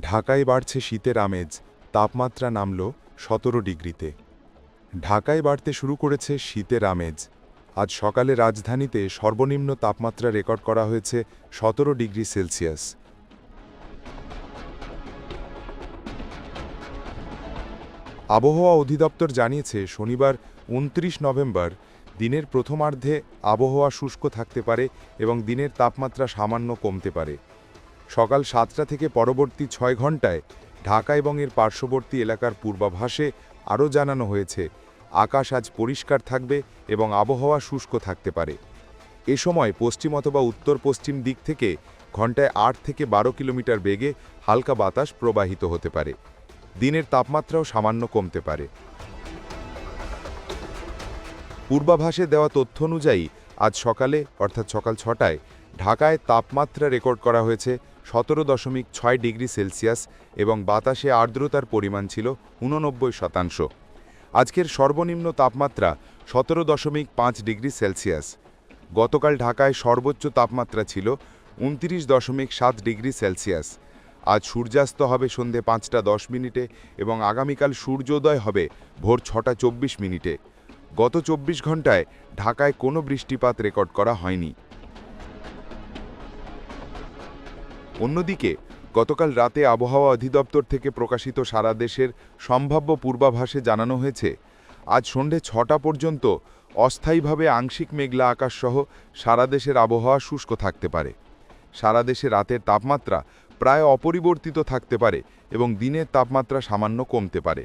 ঢাকায় বাড়ছে শীতের আমেজ, তাপমাত্রা নামল সতেরো ডিগ্রিতে। ঢাকায় বাড়তে শুরু করেছে শীতের আমেজ। আজ সকালে রাজধানীতে সর্বনিম্ন তাপমাত্রা রেকর্ড করা হয়েছে সতেরো ডিগ্রি সেলসিয়াস। আবহাওয়া অধিদপ্তর জানিয়েছে, শনিবার উনত্রিশ নভেম্বর দিনের প্রথমার্ধে আবহাওয়া শুষ্ক থাকতে পারে এবং দিনের তাপমাত্রা সামান্য কমতে পারে। সকাল সাতটা থেকে পরবর্তী ছয় ঘন্টায় ঢাকা এবং এর পার্শ্ববর্তী এলাকার পূর্বাভাসে আরও জানানো হয়েছে, আকাশ আজ পরিষ্কার থাকবে এবং আবহাওয়া শুষ্ক থাকতে পারে। এ সময় পশ্চিম অথবা উত্তর পশ্চিম দিক থেকে ঘন্টায় আট থেকে বারো কিলোমিটার বেগে হালকা বাতাস প্রবাহিত হতে পারে। দিনের তাপমাত্রাও সামান্য কমতে পারে। পূর্বাভাসে দেওয়া তথ্য অনুযায়ী আজ সকালে, অর্থাৎ সকাল ছটায়, ঢাকায় তাপমাত্রা রেকর্ড করা হয়েছে সতেরো দশমিক ছয় ডিগ্রি সেলসিয়াস এবং বাতাসে আর্দ্রতার পরিমাণ ছিল উননব্বই শতাংশ। আজকের সর্বনিম্ন তাপমাত্রা সতেরো দশমিক পাঁচ ডিগ্রি সেলসিয়াস। গতকাল ঢাকায় সর্বোচ্চ তাপমাত্রা ছিল উনত্রিশ দশমিক সাত ডিগ্রি সেলসিয়াস। আজ সূর্যাস্ত হবে সন্ধে পাঁচটা দশ মিনিটে এবং আগামীকাল সূর্যোদয় হবে ভোর ছটা চব্বিশ মিনিটে। গত চব্বিশ ঘন্টায় ঢাকায় কোনো বৃষ্টিপাত রেকর্ড করা হয়নি। অন্যদিকে, গতকাল রাতে আবহাওয়া অধিদপ্তর থেকে প্রকাশিত সারা দেশের সম্ভাব্য পূর্বাভাসে জানানো হয়েছে, আজ সন্ধে ছটা পর্যন্ত অস্থায়ীভাবে আংশিক মেঘলা আকাশসহ সারা দেশের আবহাওয়া শুষ্ক থাকতে পারে। সারা দেশে রাতের তাপমাত্রা প্রায় অপরিবর্তিত থাকতে পারে এবং দিনের তাপমাত্রা সামান্য কমতে পারে।